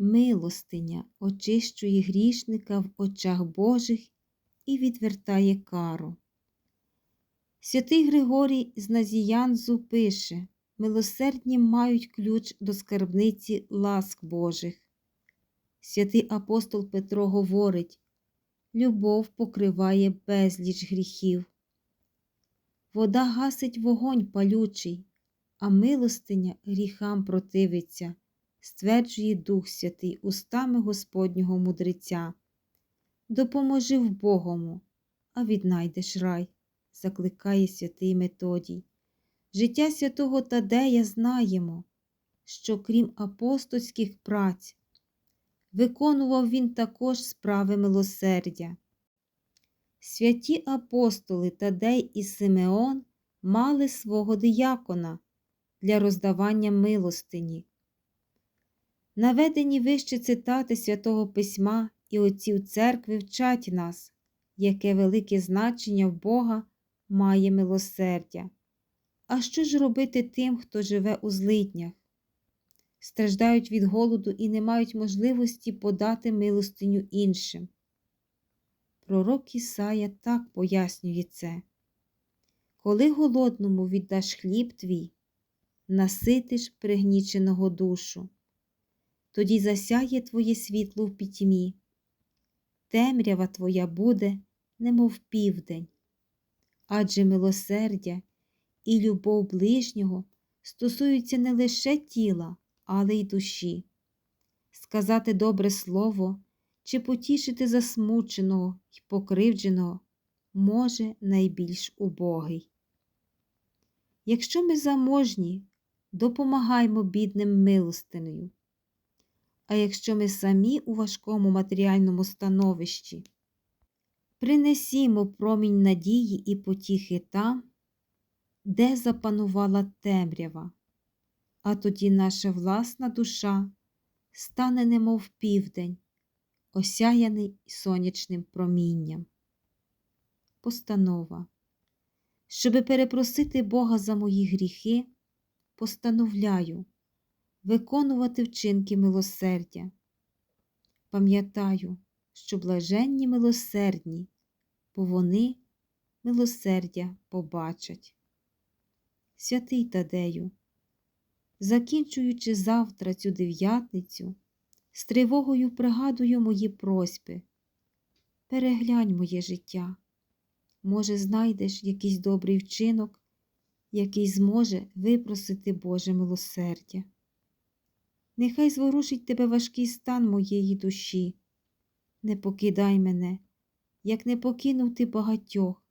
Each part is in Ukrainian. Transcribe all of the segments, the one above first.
Милостиня очищує грішника в очах Божих і відвертає кару. Святий Григорій з Назіянзу пише Милосердні мають ключ до скарбниці ласк Божих. Святий апостол Петро говорить Любов покриває безліч гріхів. Вода гасить вогонь палючий, а милостиня гріхам противиться, стверджує Дух Святий устами Господнього мудреця. Допоможи в Богому, а віднайдеш рай, закликає святий Методій. Життя святого Тадея знаємо, що крім апостольських праць, виконував він також справи милосердя. Святі апостоли Тадей і Симеон мали свого диякона для роздавання милостині. Наведені вище цитати святого Письма і отців церкви вчать нас, яке велике значення в Бога має милосердя. А що ж робити тим, хто живе у злиднях? Страждають від голоду і не мають можливості подати милостиню іншим. Пророк Ісая так пояснює це. Коли голодному віддаш хліб твій, наситиш пригніченого душу, тоді засяє твоє світло в пітьмі, темрява твоя буде, немов південь, адже милосердя і любов ближнього стосуються не лише тіла, але й душі. Сказати добре слово чи потішити засмученого й покривдженого може найбільш убогий. Якщо ми заможні, допомагаймо бідним милостиною. А якщо ми самі у важкому матеріальному становищі, принесімо промінь надії і потіхи там, де запанувала темрява, а тоді наша власна душа стане немов південь, осяяний сонячним промінням. Постанова. Щоби перепросити Бога за мої гріхи, постановляю виконувати вчинки милосердя. Пам'ятаю, що блаженні милосердні, бо вони милосердя побачать. Святий Тадею, закінчуючи завтра цю дев'ятницю, з тривогою пригадую мої просьби. Переглянь моє життя. Може, знайдеш якийсь добрий вчинок, який зможе випросити Боже милосердя. Нехай зворушить тебе важкий стан моєї душі. Не покидай мене, як не покинув ти багатьох,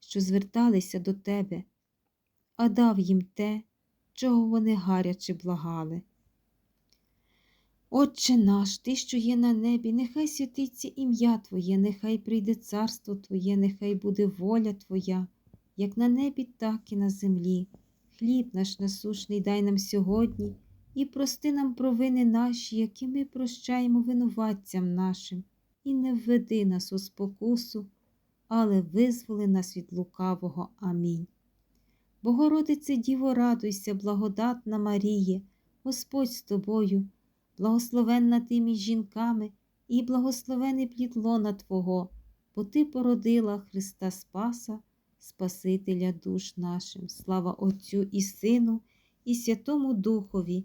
що зверталися до тебе, а дав їм те, чого вони гаряче благали. Отче наш, Ти, що є на небі, нехай святиться ім'я Твоє, нехай прийде царство Твоє, нехай буде воля Твоя, як на небі, так і на землі. Хліб наш насушний дай нам сьогодні і прости нам провини наші, які ми прощаємо винуватцям нашим, і не введи нас у спокусу, але визволи нас від лукавого. Амінь. Богородице Діво, радуйся, благодатна Маріє, Господь з тобою благословенна ти між жінками, і благословений плід лона Твого, бо Ти породила Христа Спаса, Спасителя душ нашим. Слава Отцю і Сину, і Святому Духові,